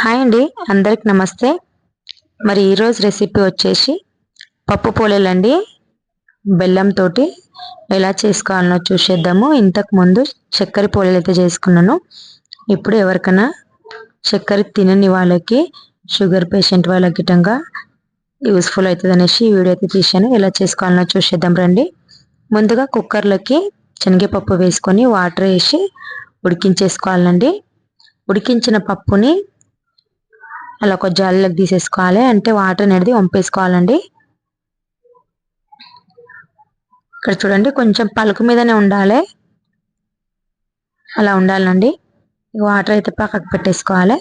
Hi అండి అందరికి నమస్తే. మరి ఈరోజు రెసిపీ వచ్చేసి పప్పు పోలేలండి బెల్లంతో ఎలా చేసుకోవాలనో చూసేద్దాము. ఇంతకు ముందు చక్కెర పోలేలు అయితే చేసుకున్నాను. ఇప్పుడు ఎవరికైనా చక్కెర తినని వాళ్ళకి షుగర్ పేషెంట్ వాళ్ళకి గిటంగా యూస్ఫుల్ అవుతుంది అనేసి వీడియో అయితే తీశాను. ఎలా చేసుకోవాలనో చూసేద్దాం రండి. ముందుగా కుక్కర్లోకి శనగపప్పు వేసుకొని వాటర్ వేసి ఉడికించేసుకోవాలండి. ఉడికించిన పప్పుని అలా ఒక జాలిలోకి తీసేసుకోవాలి. అంటే వాటర్ అనేది వంపేసుకోవాలండి. ఇక్కడ చూడండి కొంచెం పలుకు మీదనే ఉండాలి. అలా ఉండాలండి. వాటర్ అయితే పక్కకు పెట్టేసుకోవాలి.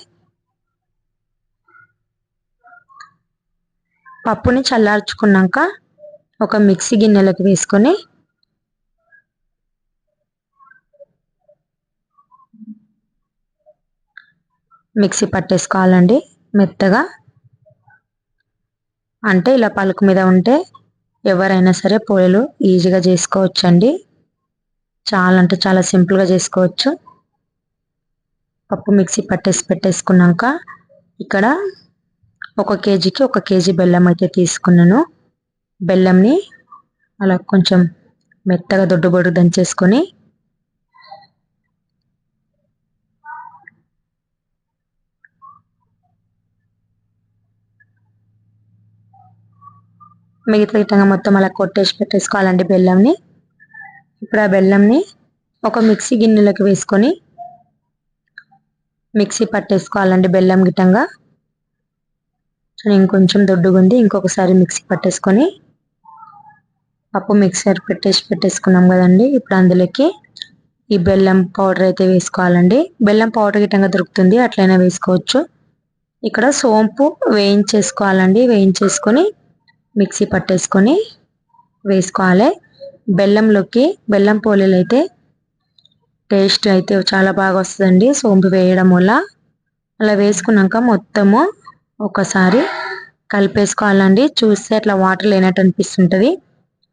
పప్పుని చల్లార్చుకున్నాక ఒక మిక్సీ గిన్నెలోకి వేసుకొని మిక్సీ పట్టేసుకోవాలండి. మెత్తగా అంటే ఇలా పలుకు మీద ఉంటే ఎవరైనా సరే పొయ్యిలు ఈజీగా చేసుకోవచ్చు అండి చాలా అంటే చాలా సింపుల్గా చేసుకోవచ్చు. పప్పు మిక్సీ పట్టేసి పెట్టేసుకున్నాక ఇక్కడ ఒక కేజీకి ఒక కేజీ బెల్లం అయితే తీసుకున్నాను. బెల్లంని అలా కొంచెం మెత్తగా దొడ్డు బొడ్డు దంచేసుకొని మిగతా విధంగా మొత్తం అలా కొట్టేసి పెట్టేసుకోవాలండి బెల్లంని. ఇప్పుడు ఆ బెల్లంని ఒక మిక్సీ గిన్నెలోకి వేసుకొని మిక్సీ పట్టేసుకోవాలండి బెల్లం గిట్టంగా. ఇంకొంచెం దొడ్డుగుంది ఇంకొకసారి మిక్సీ పట్టేసుకొని పప్పు మిక్సర్ పెట్టేసి పెట్టేసుకున్నాం కదండి. ఇప్పుడు అందులోకి ఈ బెల్లం పౌడర్ అయితే వేసుకోవాలండి. బెల్లం పౌడర్ గిట్టంగా దొరుకుతుంది అట్లయినా వేసుకోవచ్చు. ఇక్కడ సోంపు వేయించేసుకోవాలండి వేయించేసుకొని మిక్సీ పట్టేసుకొని వేసుకోవాలి. బెల్లంలోకి బెల్లం పోలీలు అయితే టేస్ట్ అయితే చాలా బాగా వస్తుందండి. సోంపు వేయడం వల్ల. అలా వేసుకున్నాక మొత్తము ఒకసారి కలిపేసుకోవాలండి. చూస్తే అట్లా వాటర్ లేనట్టు అనిపిస్తుంటుంది.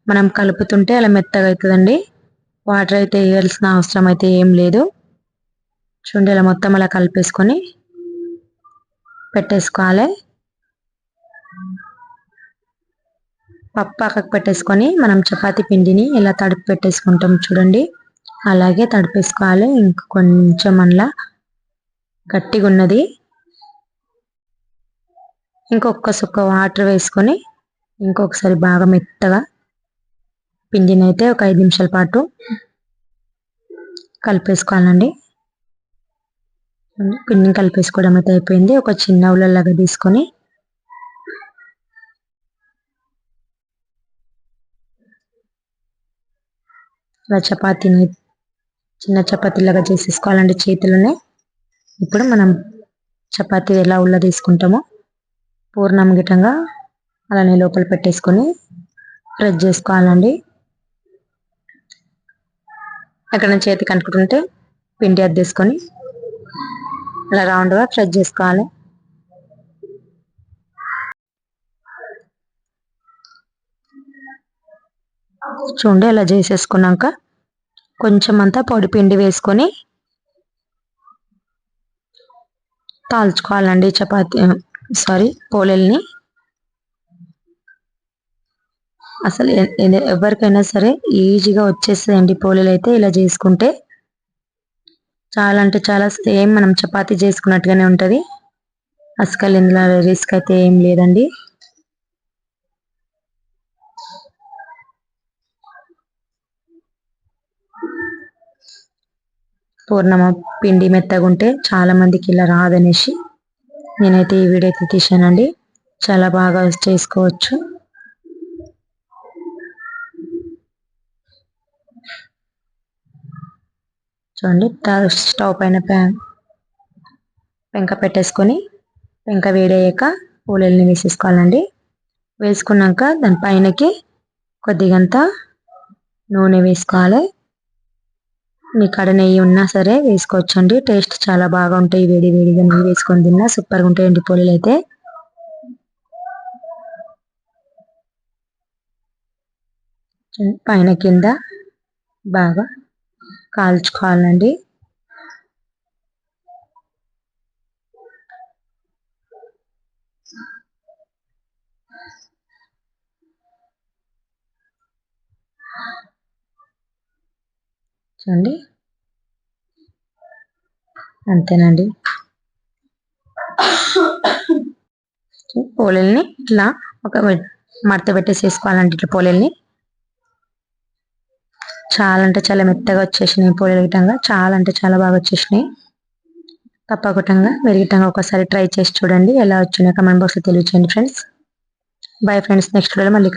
మనం కలుపుతుంటే అలా మెత్తగా అవుతుందండి వాటర్ అయితే వేయాల్సిన అవసరం అయితే ఏం లేదు. చూడండి ఇలా మొత్తం అలా కలిపేసుకొని పెట్టేసుకోవాలి. పప్పు పక్కకు పెట్టేసుకొని మనం చపాతీ పిండిని ఇలా తడిపి పెట్టేసుకుంటాం చూడండి. అలాగే తడిపేసుకోవాలి. ఇంక కొంచెం అలా గట్టిగా ఉన్నది. ఇంకొక సుక్క వాటర్ వేసుకొని ఇంకొకసారి బాగా మెత్తగా పిండిని అయితే ఒక ఐదు నిమిషాల పాటు కలిపేసుకోవాలండి. పిండిని కలిపేసుకోవడం అయితే అయిపోయింది. ఒక చిన్న ఉల్లలాగా తీసుకొని ఇలా చపాతీని చిన్న చపాతీలాగా చేసేసుకోవాలండి చేతిలోనే. ఇప్పుడు మనం చపాతీ ఎలా ఉల్ల తీసుకుంటామో పూర్ణం గిటంగా అలానే లోపల పెట్టేసుకొని ప్రెస్ చేసుకోవాలండి. ఎక్కడ చేతికి అంటుకుంటుంటే పిండి అద్దేసుకొని అలా రౌండ్గా ప్రెస్ చేసుకోవాలి. చూడండి అలా చేసేసుకున్నాక కొంచెం అంతా పొడి పిండి వేసుకొని తాల్చుకోవాలండి చపాతి సారీ పోలేల్ని. అసలు ఎవరికైనా సరే ఈజీగా వచ్చేస్తుందండి పోలేలు అయితే ఇలా చేసుకుంటే. చాలా అంటే చాలా సేమ్ మనం చపాతీ చేసుకున్నట్టుగానే ఉంటుంది. అసలు ఇందులో రిస్క్ అయితే ఏం లేదండి. పూర్ణమ పిండి మెత్తగా ఉంటే చాలా మందికి ఇలా రాదనేసి నేనైతే ఈ వీడియో అయితే తీసానండి చాలా బాగా చేసుకోవచ్చు. చూడండి స్టవ్ పైన పెంక పెట్టేసుకొని పెంక వేడయ్యాక పూలల్ని వేసేసుకోవాలండి. వేసుకున్నాక దాని పైనకి కొద్దిగంత నూనె వేసుకోవాలి. మీ కడ నెయ్యి ఉన్నా సరే వేసుకోవచ్చండి. టేస్ట్ చాలా బాగా ఉంటాయి వేడి వేడిగా నెయ్యి వేసుకొని తిన్నా సూపర్గా ఉంటాయండి పోలీలు అయితే పైన కింద బాగా కాల్చుకోవాలండి. చూడండి. అంతేనండి. పోలేల్ని ఇట్లా ఒక మడత పెట్టేసేసుకోవాలంటే ఇట్లా పోలేల్ని. చాలా అంటే చాలా మెత్తగా వచ్చేసినాయి పోలేలు గిట్టంగా. చాలా అంటే చాలా బాగా వచ్చేసినాయి. తప్పకుండా మీరు గిట్టంగా ఒకసారి ట్రై చేసి చూడండి ఎలా వచ్చినాయి. కమెంట్ బాక్స్లో తెలియచేయండి ఫ్రెండ్స్. బై ఫ్రెండ్స్ నెక్స్ట్ వీడియోలో మళ్ళీ